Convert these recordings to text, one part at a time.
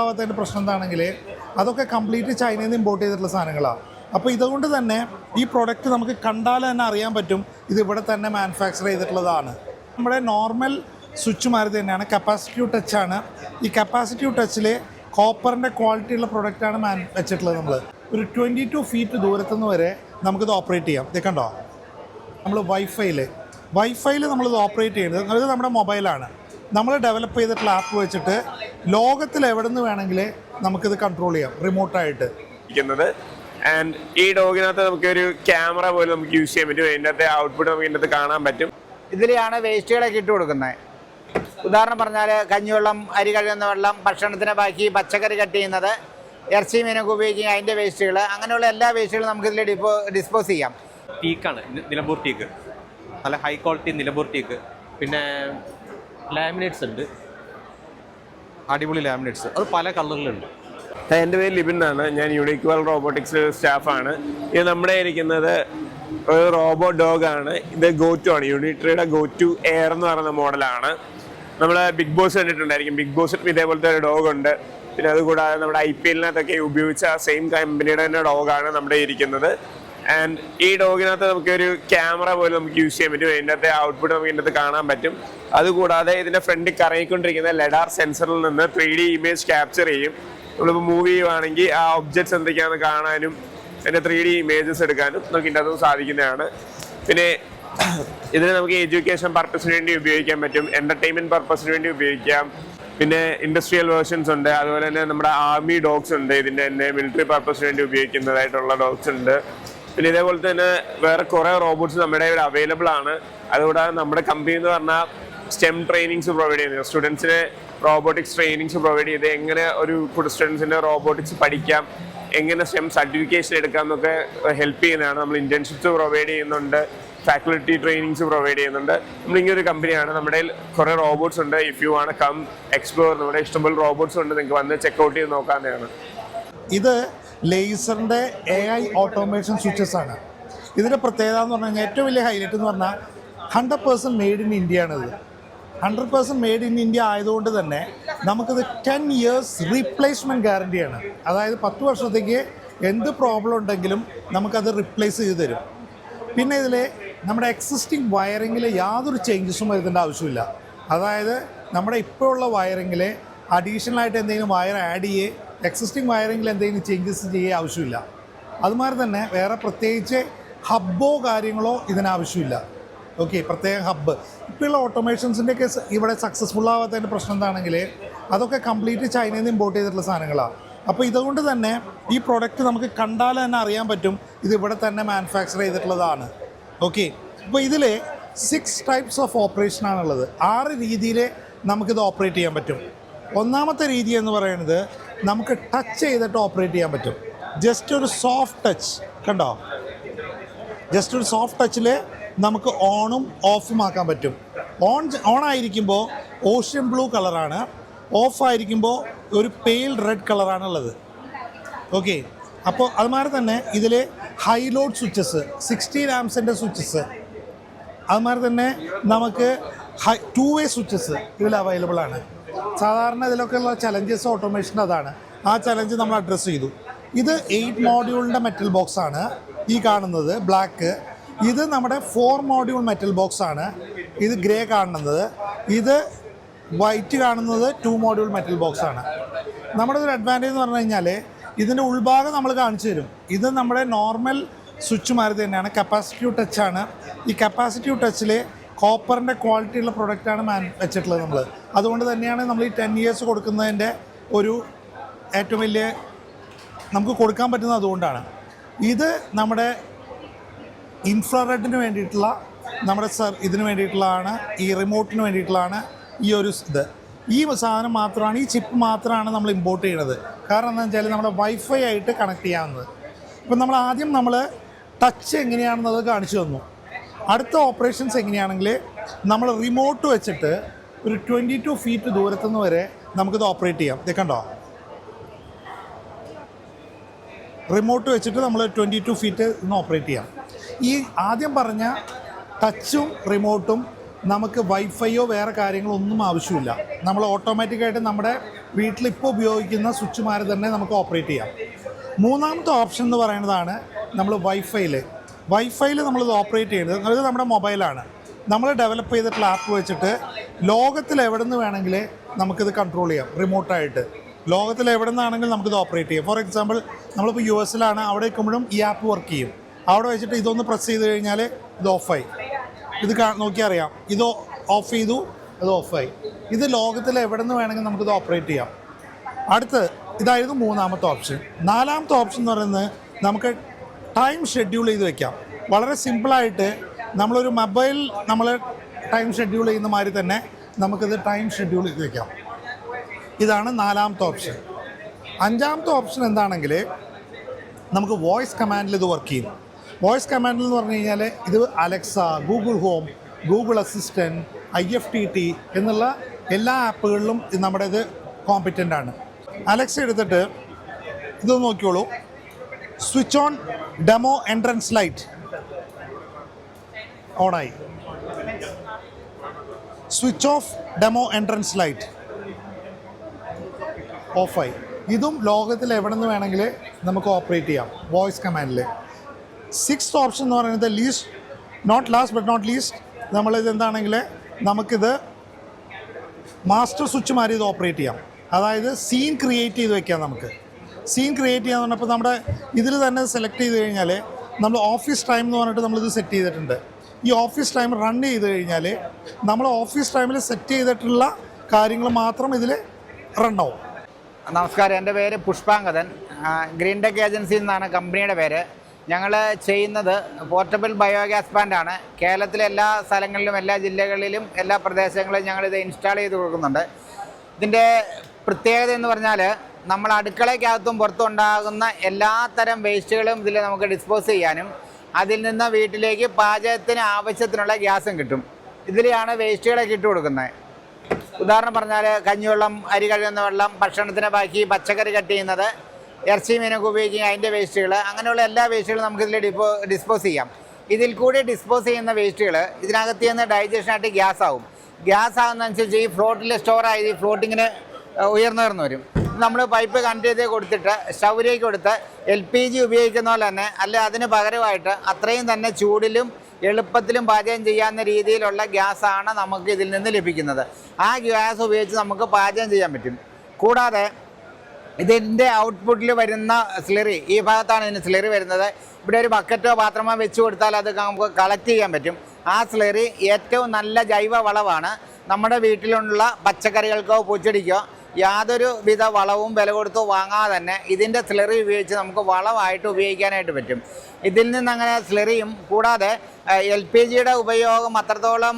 ആവാത്തതിന്റെ പ്രശ്നം എന്താണെങ്കിൽ അതൊക്കെ കംപ്ലീറ്റ് ചൈനയിൽ നിന്ന് ഇമ്പോർട്ട് ചെയ്തിട്ടുള്ള സാധനങ്ങളാണ് അപ്പോൾ ഇതുകൊണ്ട് തന്നെ ഈ പ്രൊഡക്റ്റ് നമുക്ക് കണ്ടാൽ തന്നെ അറിയാൻ പറ്റും ഇത് ഇവിടെ തന്നെ മാനുഫാക്ചർ ചെയ്തിട്ടുള്ളതാണ്. നമ്മുടെ നോർമൽ സ്വിച്ച് മാറി തന്നെയാണ്. കപ്പാസിറ്റീവ് ടച്ചാണ് ഈ കപ്പാസിറ്റീവ് ടച്ചിൽ കോപ്പറിന്റെ ക്വാളിറ്റി ഉള്ള പ്രൊഡക്റ്റാണ് മാൻ വെച്ചിട്ടുള്ളത് നമ്മൾ ഒരു ട്വന്റി ടു ഫീറ്റ് ദൂരത്തുനിന്ന് വരെ നമുക്കിത് ഓപ്പറേറ്റ് ചെയ്യാം. ഇത് കണ്ടോ? നമ്മൾ വൈഫൈയിൽ വൈഫൈയിൽ നമ്മളിത് ഓപ്പറേറ്റ് ചെയ്യുന്നത് അതായത് നമ്മുടെ മൊബൈലാണ് നമ്മൾ ഡെവലപ്പ് ചെയ്തിട്ടുള്ള ആപ്പ് വെച്ചിട്ട് ലോകത്തിൽ എവിടെ നിന്ന് വേണമെങ്കിൽ നമുക്കിത് കൺട്രോൾ ചെയ്യാം റിമോട്ടായിട്ട് ഇരിക്കുന്നത്. ആൻഡ് ഈ ഡോഗിനകത്ത് നമുക്ക് ഒരു ക്യാമറ പോലും നമുക്ക് യൂസ് ചെയ്യാൻ പറ്റും. അതിന്റെ അകത്തെ ഔട്ട്പുട്ട് നമുക്ക് ഇതിനകത്ത് അകത്ത് കാണാൻ പറ്റും. ഇതിലെയാണ് വേസ്റ്റുകളൊക്കെ ഇട്ട് കൊടുക്കുന്നത്. ഉദാഹരണം പറഞ്ഞാൽ കഞ്ഞിവെള്ളം അരി കഴുകുന്ന വെള്ളം ഭക്ഷണത്തിന് ബാക്കി പച്ചക്കറി കട്ട് ചെയ്യുന്നത് ഇറച്ചി മീനൊക്കെ ഉപയോഗിക്കുക അതിന്റെ വേസ്റ്റുകൾ അങ്ങനെയുള്ള എല്ലാ വേസ്റ്റുകളും നമുക്ക് ഇതിൽ ഡിപ്പോ ഡിസ്പോസ് ചെയ്യാം. ടീക്കാണ് നിലമ്പൂർ ടീക്ക് നല്ല ഹൈ ക്വാളിറ്റി നിലമ്പൂർ ടീക്ക് പിന്നെ ലാമിനേറ്റ്സ് ഉണ്ട്. അടിപൊളി ലാമിനേറ്റ്സ്. അത് പല കളറിലുണ്ട്. എന്റെ പേര് ലിബിൻ എന്നാണ്. ഞാൻ യൂണിക്വൽ റോബോട്ടിക്സ് സ്റ്റാഫാണ്. ഇത് നമ്മുടെ ഇരിക്കുന്നത് ഒരു റോബോ ഡോഗ് ആണ്. ഇത് ഗോ ടു ആണ്. യൂണിട്രിയുടെ ഗോ ടു എയർ എന്ന് പറയുന്ന മോഡലാണ്. നമ്മൾ ബിഗ് ബോസ് കണ്ടിട്ടുണ്ടായിരിക്കും. ബിഗ് ബോസിൽ ഇതേപോലത്തെ ഒരു ഡോഗ് ഉണ്ട്. പിന്നെ അതുകൂടാതെ നമ്മുടെ ഐ പി എല്ലിനകത്തൊക്കെ ഉപയോഗിച്ച സെയിം കമ്പനിയുടെ തന്നെ ഡോഗാണ് നമ്മുടെ ഇരിക്കുന്നത്. ആൻഡ് ഈ ഡോഗിനകത്ത് നമുക്ക് ഒരു ക്യാമറ പോലും നമുക്ക് യൂസ് ചെയ്യാൻ പറ്റും. ഇതിന്റെ ഔട്ട്പുട്ട് നമുക്ക് ഇതിന്റെ കാണാൻ പറ്റും. അതുകൂടാതെ ഇതിന്റെ ഫ്രണ്ടിൽ കറങ്ങിക്കൊണ്ടിരിക്കുന്ന ലെഡാർ സെൻസറിൽ നിന്ന് ത്രീ ഡി ഇമേജ് ക്യാപ്ചർ ചെയ്യും. നമ്മളിപ്പോൾ മൂവ് ചെയ്യുവാണെങ്കിൽ ആ ഒബ്ജക്ട്സ് എന്തൊക്കെയാണെന്ന് കാണാനും അതിന്റെ ത്രീ ഡി ഇമേജസ് എടുക്കാനും നമുക്ക് ഇതിന്റെ അകത്ത് സാധിക്കുന്നതാണ്. പിന്നെ ഇതിന് നമുക്ക് എഡ്യൂക്കേഷൻ പർപ്പസിന് വേണ്ടി ഉപയോഗിക്കാൻ പറ്റും. എന്റർടൈൻമെന്റ് പർപ്പസിന് വേണ്ടി ഉപയോഗിക്കാം. പിന്നെ ഇൻഡസ്ട്രിയൽ വേർഷൻസ് ഉണ്ട്. അതുപോലെ തന്നെ നമ്മുടെ ആർമി ഡോഗ്സ് ഉണ്ട്. ഇതിന്റെ തന്നെ മിലിറ്ററി പർപ്പസിന് വേണ്ടി ഉപയോഗിക്കുന്നതായിട്ടുള്ള ഡോഗ്സ് ഉണ്ട്. പിന്നെ ഇതേപോലെ തന്നെ വേറെ കുറേ റോബോട്ട്സ് നമ്മുടെ ഇവിടെ അവൈലബിൾ ആണ്. അതുകൂടാതെ നമ്മുടെ കമ്പനി എന്ന് പറഞ്ഞാൽ സ്റ്റെം ട്രെയിനിങ്സ് പ്രൊവൈഡ് ചെയ്യുന്നത്. സ്റ്റുഡൻസിന് റോബോട്ടിക്സ് ട്രെയിനിങ്സ് പ്രൊവൈഡ് ചെയ്ത് എങ്ങനെ ഒരു സ്റ്റുഡൻസിന് റോബോട്ടിക്സ് പഠിക്കാം എങ്ങനെ സ്റ്റെം സർട്ടിഫിക്കേഷൻ എടുക്കാം എന്നൊക്കെ ഹെൽപ്പ് ചെയ്യുന്നതാണ്. നമ്മൾ ഇന്റേൺഷിപ്സ് പ്രൊവൈഡ് ചെയ്യുന്നുണ്ട് ഫാക്കൽറ്റി ട്രെയിനിങ്സ് പ്രൊവൈഡ് ചെയ്യുന്നുണ്ട്. നമ്മളിങ്ങനെ ഒരു കമ്പനിയാണ് നമ്മുടെ കുറേ റോബോട്ട്സ് ഉണ്ട്. If you want come explore നമ്മുടെ ഇഷ്ടംപോലെ റോബോട്ട്സ് ഉണ്ട്. നിങ്ങൾക്ക് വന്ന് ചെക്ക്ഔട്ട് ചെയ്ത് നോക്കാവുന്നതാണ്. ഇത് ലേസറിന്റെ എ ഐ ഓട്ടോമേഷൻ സ്വിച്ചസ് ആണ്. ഇതിന്റെ പ്രത്യേകത എന്ന് പറഞ്ഞു കഴിഞ്ഞാൽ ഏറ്റവും വലിയ ഹൈലൈറ്റ് എന്ന് പറഞ്ഞാൽ hundred percent made in India ആണിത് hundred percent made in India ആയതുകൊണ്ട് തന്നെ നമുക്കിത് ടെൻ ഇയേഴ്സ് റീപ്ലേസ്മെന്റ് ഗ്യാരണ്ടിയാണ് അതായത് പത്ത് വർഷത്തേക്ക് എന്ത് പ്രോബ്ലം ഉണ്ടെങ്കിലും നമുക്കത് റീപ്ലേസ് ചെയ്ത് തരും. പിന്നെ ഇതിൽ നമ്മുടെ എക്സിസ്റ്റിംഗ് വയറിങ്ങിൽ യാതൊരു ചേഞ്ചസും വരുത്തേണ്ട ആവശ്യമില്ല. അതായത് നമ്മുടെ ഇപ്പോഴുള്ള വയറിങ്ങിൽ അഡീഷണലായിട്ട് എന്തെങ്കിലും വയർ ആഡ് ചെയ്യേ എക്സിസ്റ്റിംഗ് വയറിങ്ങിൽ എന്തെങ്കിലും ചേഞ്ചസ് ചെയ്യേ ആവശ്യമില്ല. അതുമാതിരി തന്നെ വേറെ പ്രത്യേകിച്ച് ഹബ്ബോ കാര്യങ്ങളോ ഇതിനാവശ്യമില്ല. ഓക്കെ പ്രത്യേക ഹബ്ബ് ഇപ്പോഴുള്ള ഓട്ടോമേഷൻസിന്റെയൊക്കെ ഇവിടെ സക്സസ്ഫുൾ ആവാത്തതിന്റെ പ്രശ്നം എന്താണെങ്കിൽ അതൊക്കെ കംപ്ലീറ്റ് ചൈനയിൽ നിന്ന് ഇമ്പോർട്ട് ചെയ്തിട്ടുള്ള സാധനങ്ങളാണ് അപ്പോൾ ഇതുകൊണ്ട് തന്നെ ഈ പ്രോഡക്റ്റ് നമുക്ക് കണ്ടാൽ തന്നെ അറിയാൻ പറ്റും ഇത് ഇവിടെ തന്നെ മാനുഫാക്ചർ ചെയ്തിട്ടുള്ളതാണ്. ഓക്കെ അപ്പോൾ ഇതിൽ സിക്സ് ടൈപ്സ് ഓഫ് ഓപ്പറേഷൻ ആണുള്ളത്. ആറ് രീതിയിൽ നമുക്കിത് ഓപ്പറേറ്റ് ചെയ്യാൻ പറ്റും. ഒന്നാമത്തെ രീതി എന്ന് പറയുന്നത് നമുക്ക് ടച്ച് ചെയ്തിട്ട് ഓപ്പറേറ്റ് ചെയ്യാൻ പറ്റും. ജസ്റ്റ് ഒരു സോഫ്റ്റ് ടച്ച് കണ്ടോ? ജസ്റ്റ് ഒരു സോഫ്റ്റ് ടച്ചിൽ നമുക്ക് ഓണും ഓഫും ആക്കാൻ പറ്റും. ഓൺ ഓൺ ആയിരിക്കുമ്പോൾ ഓഷ്യൻ ബ്ലൂ കളറാണ് ഓഫ് ആയിരിക്കുമ്പോൾ ഒരു പെയിൽ റെഡ് കളറാണ് ഉള്ളത്. ഓക്കെ അപ്പോൾ അതുമാതിരി തന്നെ ഇതിൽ ഹൈ ലോഡ് സ്വിച്ചസ് സിക്സ്റ്റി ലാംസിന്റെ സ്വിച്ചസ് അതുമാതിരി തന്നെ നമുക്ക് ഹൈ ടു വേ സ്വിച്ചസ് ഇതിൽ അവൈലബിൾ ആണ്. സാധാരണ ഇതിലൊക്കെ ഉള്ള ചലഞ്ചസ് ഓട്ടോമേഷൻ അതാണ്. ആ ചലഞ്ച് നമ്മൾ അഡ്രസ്സ് ചെയ്തു. ഇത് എയ്റ്റ് മോഡ്യൂളിന്റെ മെറ്റൽ ബോക്സ് ആണ് ഈ കാണുന്നത് ബ്ലാക്ക് ഇത് നമ്മുടെ ഫോർ മോഡ്യൂൾ മെറ്റൽ ബോക്സ് ആണ്. ഇത് ഗ്രേ കാണുന്നത്. ഇത് വൈറ്റ് കാണുന്നത് ടു മോഡ്യൂൾ മെറ്റൽ ബോക്സ് ആണ്. നമ്മുടെ ഒരു അഡ്വാന്റേജ് എന്ന് പറഞ്ഞു കഴിഞ്ഞാൽ ഇതിന്റെ ഉൾഭാഗം നമ്മൾ കാണിച്ചു തരും. ഇത് നമ്മുടെ നോർമൽ സ്വിച്ച് മാറി തന്നെയാണ്. കപ്പാസിറ്റീവ് ടച്ചാണ് ഈ കപ്പാസിറ്റീവ് ടച്ചിൽ കോപ്പറിന്റെ ക്വാളിറ്റിയുള്ള പ്രൊഡക്റ്റാണ് മാൻ വെച്ചിട്ടുള്ളത് നമ്മൾ അതുകൊണ്ട് തന്നെയാണ് നമ്മൾ ഈ ടെൻ ഇയേഴ്സ് കൊടുക്കുന്നതിന്റെ ഒരു ഏറ്റവും വലിയ നമുക്ക് കൊടുക്കാൻ പറ്റുന്നത് അതുകൊണ്ടാണ്. ഇത് നമ്മുടെ ഇൻഫ്രാറെഡിന് വേണ്ടിയിട്ടുള്ള നമ്മുടെ സർ ഇതിന് വേണ്ടിയിട്ടുള്ളതാണ് ഈ റിമോട്ടിന് വേണ്ടിയിട്ടുള്ളതാണ് ഈ ഒരു ഇത്. ഈ സാധനം മാത്രമാണ് ഈ ചിപ്പ് മാത്രമാണ് നമ്മൾ ഇമ്പോർട്ട് ചെയ്യുന്നത്. കാരണം എന്താണെന്ന് വെച്ചാൽ നമ്മുടെ വൈഫൈ ആയിട്ട് കണക്ട് ചെയ്യാവുന്നത്. ഇപ്പം നമ്മൾ ആദ്യം നമ്മൾ ടച്ച് എങ്ങനെയാണെന്നത് കാണിച്ചു തന്നു. അടുത്ത ഓപ്പറേഷൻസ് എങ്ങനെയാണെങ്കിൽ നമ്മൾ റിമോട്ട് വെച്ചിട്ട് ഒരു ട്വന്റി ടു ഫീറ്റ് ദൂരത്തുനിന്ന് വരെ നമുക്കിത് ഓപ്പറേറ്റ് ചെയ്യാം. ഇതേക്കണ്ടോ കണ്ടോ? റിമോട്ട് വെച്ചിട്ട് നമ്മൾ ട്വന്റി ടു ഫീറ്റ് ഇന്ന് ഓപ്പറേറ്റ് ചെയ്യാം. ഈ ആദ്യം പറഞ്ഞ ടച്ചും റിമോട്ടും നമുക്ക് വൈഫൈയോ വേറെ കാര്യങ്ങളോ ഒന്നും ആവശ്യമില്ല. നമ്മൾ ഓട്ടോമാറ്റിക്കായിട്ട് നമ്മുടെ വീട്ടിൽ ഇപ്പോൾ ഉപയോഗിക്കുന്ന സ്വിച്ചുമാരെ തന്നെ നമുക്ക് ഓപ്പറേറ്റ് ചെയ്യാം. മൂന്നാമത്തെ ഓപ്ഷൻ എന്ന് പറയുന്നതാണ് നമ്മൾ വൈഫൈയിൽ വൈഫൈയിൽ നമ്മളിത് ഓപ്പറേറ്റ് ചെയ്യുന്നത് അത് നമ്മുടെ മൊബൈലാണ് നമ്മൾ ഡെവലപ്പ് ചെയ്തിട്ടുള്ള ആപ്പ് വെച്ചിട്ട് ലോകത്തിൽ എവിടെ നിന്ന് വേണമെങ്കിൽ നമുക്കിത് കൺട്രോൾ ചെയ്യാം റിമോട്ടായിട്ട് ലോകത്തിൽ എവിടെ നിന്നാണെങ്കിലും നമുക്കിത് ഓപ്പറേറ്റ് ചെയ്യാം. ഫോർ എക്സാമ്പിൾ നമ്മളിപ്പോൾ യു എസിലാണ് അവിടെ നിൽക്കുമ്പോഴും ഈ ആപ്പ് വർക്ക് ചെയ്യും. അവിടെ വെച്ചിട്ട് ഇതൊന്ന് പ്രസ് ചെയ്ത് കഴിഞ്ഞാൽ ഇത് ഓഫായി ഇത് നോക്കി അറിയാം. ഇത് ഓഫ് ചെയ്തു അത് ഓഫായി ഇത് ലോകത്തിൽ എവിടെ നിന്ന് വേണമെങ്കിൽ നമുക്കിത് ഓപ്പറേറ്റ് ചെയ്യാം. അടുത്ത് ഇതായിരുന്നു മൂന്നാമത്തെ ഓപ്ഷൻ നാലാമത്തെ ഓപ്ഷൻ എന്ന് പറയുന്നത് നമുക്ക് ടൈം ഷെഡ്യൂൾ ചെയ്ത് വെക്കാം. വളരെ സിമ്പിളായിട്ട് നമ്മളൊരു മൊബൈൽ നമ്മൾ ടൈം ഷെഡ്യൂൾ ചെയ്യുന്ന മാതിരി തന്നെ നമുക്കിത് ടൈം ഷെഡ്യൂൾ ചെയ്ത് വയ്ക്കാം ഇതാണ് നാലാമത്തെ ഓപ്ഷൻ. അഞ്ചാമത്തെ ഓപ്ഷൻ എന്താണെങ്കിൽ നമുക്ക് വോയിസ് കമാൻഡിൽ ഇത് വർക്ക് ചെയ്യും. വോയിസ് കമാൻഡിൽ എന്ന് പറഞ്ഞു കഴിഞ്ഞാൽ ഇത് Alexa Google home Google assistant I F T T എന്നുള്ള എല്ലാ ആപ്പുകളിലും നമ്മുടെ ഇത് കോമ്പറ്റന്റ് ആണ്. അലക്സ എടുത്തിട്ട് ഇത് നോക്കിയോളൂ switch on demo entrance light. ഓണായി. Switch off demo entrance light ഓഫായി ഇതും ലോകത്തിൽ എവിടെ നിന്ന് വേണമെങ്കിൽ നമുക്ക് ഓപ്പറേറ്റ് ചെയ്യാം. വോയിസ് കമാൻഡിൽ സിക്സ് ഓപ്ഷൻ എന്ന് പറയുന്നത് least not last but not least നമ്മളിത് എന്താണെങ്കിൽ നമുക്കിത് മാസ്റ്റർ സ്വിച്ച് മാറി ഇത് ഓപ്പറേറ്റ് ചെയ്യാം. അതായത് സീൻ ക്രിയേറ്റ് ചെയ്ത് വെക്കാം നമുക്ക്. സീൻ ക്രിയേറ്റ് ചെയ്യാന്ന് പറഞ്ഞപ്പോൾ നമ്മുടെ ഇതിൽ തന്നെ സെലക്ട് ചെയ്ത് കഴിഞ്ഞാൽ നമ്മൾ ഓഫീസ് ടൈം എന്ന് പറഞ്ഞിട്ട് നമ്മളിത് സെറ്റ് ചെയ്തിട്ടുണ്ട്. ഈ ഓഫീസ് ടൈം റൺ ചെയ്ത് കഴിഞ്ഞാൽ നമ്മൾ ഓഫീസ് ടൈമിൽ സെറ്റ് ചെയ്തിട്ടുള്ള കാര്യങ്ങൾ മാത്രം ഇതിൽ റണ്ണാവും നമസ്കാരം. എന്റെ പേര് പുഷ്പാങ്കതൻ ഗ്രീൻ ടെക് ഏജൻസി എന്നാണ് കമ്പനിയുടെ പേര്. ഞങ്ങൾ ചെയ്യുന്നത് പോർട്ടബിൾ ബയോഗ്യാസ് പ്ലാന്റ് ആണ്. കേരളത്തിലെ എല്ലാ സ്ഥലങ്ങളിലും എല്ലാ ജില്ലകളിലും എല്ലാ പ്രദേശങ്ങളിലും ഞങ്ങളിത് ഇൻസ്റ്റാൾ ചെയ്ത് കൊടുക്കുന്നുണ്ട്. ഇതിന്റെ പ്രത്യേകത എന്ന് പറഞ്ഞാൽ നമ്മൾ അടുക്കളയ്ക്കകത്തും പുറത്തും ഉണ്ടാകുന്ന എല്ലാ തരം വേസ്റ്റുകളും ഇതിൽ നമുക്ക് ഡിസ്പോസ് ചെയ്യാനും അതിൽ നിന്ന് വീട്ടിലേക്ക് പാചകത്തിന് ആവശ്യത്തിനുള്ള ഗ്യാസും കിട്ടും. ഇതിലെയാണ് വേസ്റ്റുകളൊക്കെ ഇട്ട് കൊടുക്കുന്നത്. ഉദാഹരണം പറഞ്ഞാൽ കഞ്ഞിവെള്ളം അരി കഴുകുന്ന വെള്ളം ഭക്ഷണത്തിന് ബാക്കി പച്ചക്കറി കട്ട് ചെയ്യുന്നത് ഇറച്ചി മീനൊക്കെ ഉപയോഗിക്കുക അതിന്റെ വേസ്റ്റുകൾ അങ്ങനെയുള്ള എല്ലാ വേസ്റ്റുകളും നമുക്കിതിൽ ഡിപ്പോ ഡിസ്പോസ് ചെയ്യാം. ഇതിൽ കൂടി ഡിസ്പോസ് ചെയ്യുന്ന വേസ്റ്റുകൾ ഇതിനകത്ത് നിന്ന് ഡൈജഷനായിട്ട് ഗ്യാസ് ആവും ഗ്യാസ് ആകുന്നതനുസരിച്ച് ഈ ഫ്ലോട്ടിൽ സ്റ്റോർ ആയത് ഈ ഫ്ലോട്ടിങ്ങിന് ഉയർന്നു വരും. നമ്മൾ പൈപ്പ് കണക്ട് ചെയ്ത് കൊടുത്തിട്ട് സ്റ്റൗവിലേക്ക് കൊടുത്ത് എൽ പി ജി ഉപയോഗിക്കുന്ന പോലെ തന്നെ അല്ലെ അതിന് പകരമായിട്ട് അത്രയും തന്നെ ചൂടിലും എളുപ്പത്തിലും പാചകം ചെയ്യാവുന്ന രീതിയിലുള്ള ഗ്യാസാണ് നമുക്ക് ഇതിൽ നിന്ന് ലഭിക്കുന്നത്. ആ ഗ്യാസ് ഉപയോഗിച്ച് നമുക്ക് പാചകം ചെയ്യാൻ പറ്റും. കൂടാതെ ഇതിന്റെ ഔട്ട്പുട്ടിൽ വരുന്ന സ്ലറി ഈ ഭാഗത്താണ് ഇതിന് സ്ലറി വരുന്നത്. ഇവിടെ ഒരു ബക്കറ്റോ പാത്രമോ വെച്ച് കൊടുത്താൽ അത് നമുക്ക് കളക്ട് ചെയ്യാൻ പറ്റും. ആ സ്ലറി ഏറ്റവും നല്ല ജൈവ വളമാണ് നമ്മുടെ വീട്ടിലുള്ള പച്ചക്കറികൾക്കോ പൂച്ചെടിക്കോ യാതൊരു വിധ വളവും വില കൊടുത്ത് വാങ്ങാതെ തന്നെ ഇതിന്റെ സ്ലറി ഉപയോഗിച്ച് നമുക്ക് വളമായിട്ട് ഉപയോഗിക്കാനായിട്ട് പറ്റും. ഇതിൽ നിന്ന് അങ്ങനെ സ്ലറിയും കൂടാതെ എൽ പി ജിയുടെ ഉപയോഗം അത്രത്തോളം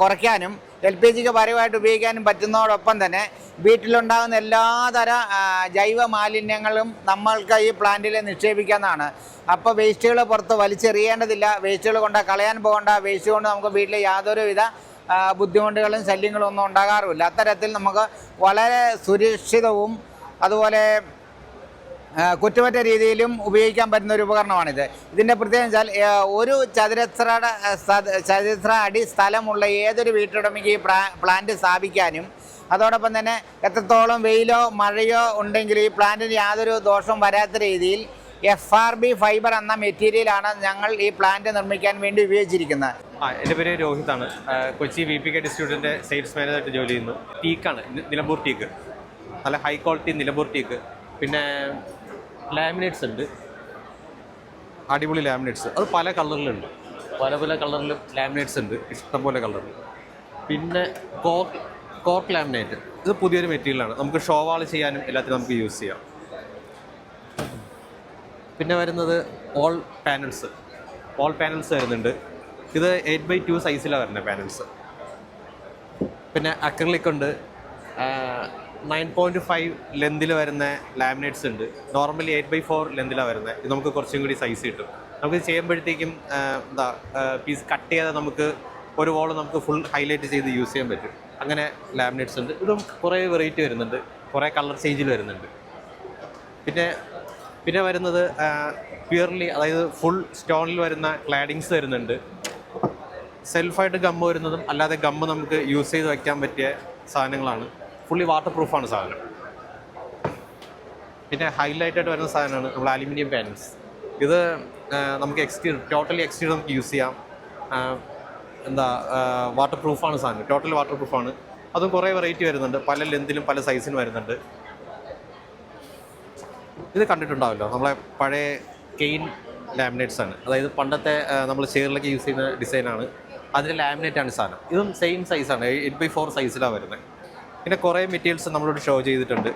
കുറയ്ക്കാനും എൽ പി ജിക്ക് പരമായിട്ട് ഉപയോഗിക്കാനും പറ്റുന്നതോടൊപ്പം തന്നെ വീട്ടിലുണ്ടാകുന്ന എല്ലാതര ജൈവ മാലിന്യങ്ങളും നമ്മൾക്ക് ഈ പ്ലാന്റിൽ നിക്ഷേപിക്കാവുന്നതാണ്. അപ്പോൾ വേസ്റ്റുകൾ പുറത്ത് വലിച്ചെറിയേണ്ടതില്ല. വേസ്റ്റുകൾ കൊണ്ട് കളയാൻ പോകേണ്ട. വേസ്റ്റ് കൊണ്ട് നമുക്ക് വീട്ടിൽ യാതൊരുവിധ ബുദ്ധിമുട്ടുകളും ശല്യങ്ങളും ഒന്നും ഉണ്ടാകാറുമില്ല. അത്തരത്തിൽ നമുക്ക് വളരെ സുരക്ഷിതവും അതുപോലെ കുറ്റമറ്റ രീതിയിലും ഉപയോഗിക്കാൻ പറ്റുന്ന ഒരു ഉപകരണമാണിത്. ഇതിന്റെ പ്രത്യേകത വെച്ചാൽ ഒരു ചതുരശ്ര ചതുരശ്ര അടി സ്ഥലമുള്ള ഏതൊരു വീട്ടുടമയ്ക്ക് ഈ പ്ലാന്റ് സ്ഥാപിക്കാനും അതോടൊപ്പം തന്നെ എത്രത്തോളം വെയിലോ മഴയോ ഉണ്ടെങ്കിൽ ഈ പ്ലാന്റിന് യാതൊരു ദോഷവും വരാത്ത രീതിയിൽ എഫ് ആർ ബി ഫൈബർ എന്ന മെറ്റീരിയലാണ് ഞങ്ങൾ ഈ പ്ലാന്റ് നിർമ്മിക്കാൻ വേണ്ടി ഉപയോഗിച്ചിരിക്കുന്നത്. ആ എന്റെ പേര് രോഹിതാണ് കൊച്ചി വി പി കെ ഡിസ്ട്രിബ്യൂട്ടിന്റെ സെയിൽസ് മാനേജറായിട്ട് ജോലി ചെയ്യുന്നു. ടീക്കാണ് നിലമ്പൂർ ടീക്ക് നല്ല ഹൈ ക്വാളിറ്റി നിലമ്പൂർ ടീക്ക് പിന്നെ ലാമിനേറ്റ്സ് ഉണ്ട്. അടിപൊളി ലാമിനേറ്റ്സ് അത് പല കളറിലുണ്ട് പല പല കളറിലും ലാമിനേറ്റ്സ് ഉണ്ട്. ഇഷ്ടംപോലെ കളറിൽ പിന്നെ കോർക്ക് കോർക്ക് ലാമിനേറ്റ് ഇത് പുതിയൊരു മെറ്റീരിയലാണ് നമുക്ക് ഷോവാൾ ചെയ്യാനും എല്ലാത്തിനും നമുക്ക് യൂസ് ചെയ്യാം. പിന്നെ വരുന്നത് ഓൾ പാനൽസ് ഓൾ പാനൽസ് വരുന്നുണ്ട്. ഇത് എയ്റ്റ് ബൈ ടു സൈസിലാണ് വരുന്നത് പാനൽസ് പിന്നെ അക്രലിക് ഉണ്ട്. നയൻ പോയിന്റ് ഫൈവ് ലെന്തിൽ വരുന്ന ലാമിനേറ്റ്സ് ഉണ്ട്. നോർമലി എയ്റ്റ് ബൈ ഫോർ ലെന്തിലാണ് വരുന്നത് ഇത് നമുക്ക് കുറച്ചും കൂടി സൈസ് കിട്ടും. നമുക്ക് ചെയ്യുമ്പോഴത്തേക്കും എന്താ പീസ് കട്ട് ചെയ്യാതെ നമുക്ക് ഒരു വോൾ നമുക്ക് ഫുൾ ഹൈലൈറ്റ് ചെയ്ത് യൂസ് ചെയ്യാൻ പറ്റും. അങ്ങനെ ലാമിനേറ്റ്സ് ഉണ്ട്. ഇതും കുറേ വെറൈറ്റി വരുന്നുണ്ട്. കുറേ കളർ ചേഞ്ചിൽ വരുന്നുണ്ട്. പിന്നെ പിന്നെ വരുന്നത് പ്യുവർലി അതായത് ഫുൾ സ്റ്റോണിൽ വരുന്ന ക്ലാഡിങ്സ് വരുന്നുണ്ട് സെൽഫായിട്ട് ഗമ്മ് വരുന്നതും അല്ലാതെ ഗമ്മ് നമുക്ക് യൂസ് ചെയ്ത് വയ്ക്കാൻ പറ്റിയ സാധനങ്ങളാണ്. ഫുള്ളി വാട്ടർ പ്രൂഫാണ് സാധനം. പിന്നെ ഹൈലൈറ്റായിട്ട് വരുന്ന സാധനമാണ് നമ്മൾ അലുമിനിയം പാനൽസ് ഇത് നമുക്ക് എക്സ്റ്റീരിയർ ടോട്ടലി എക്സ്റ്റീരിയർ നമുക്ക് യൂസ് ചെയ്യാം. എന്താ വാട്ടർ പ്രൂഫാണ് സാധനം. ടോട്ടലി വാട്ടർ പ്രൂഫാണ് അതും കുറേ വെറൈറ്റി വരുന്നുണ്ട്. പല ലെന്തിലും പല സൈസിനും വരുന്നുണ്ട്. ഇത് കണ്ടിട്ടുണ്ടാവല്ലോ. നമ്മളെ പഴയ കെയിൻ ലാമിനേറ്റ്സ് ആണ്. അതായത് പണ്ടത്തെ നമ്മൾ ചെയറിലൊക്കെ യൂസ് ചെയ്യുന്ന ഡിസൈനാണ് അതിന്റെ ലാമിനേറ്റ് ആണ് സാധനം. ഇതും സെയിം സൈസാണ് എയ്റ്റ് ബൈ ഫോർ സൈസിലാണ് വരുന്നത് പിന്നെ കുറേ മെറ്റീരിയൽസ് നമ്മളോട് ഷോ ചെയ്തിട്ടുണ്ട്.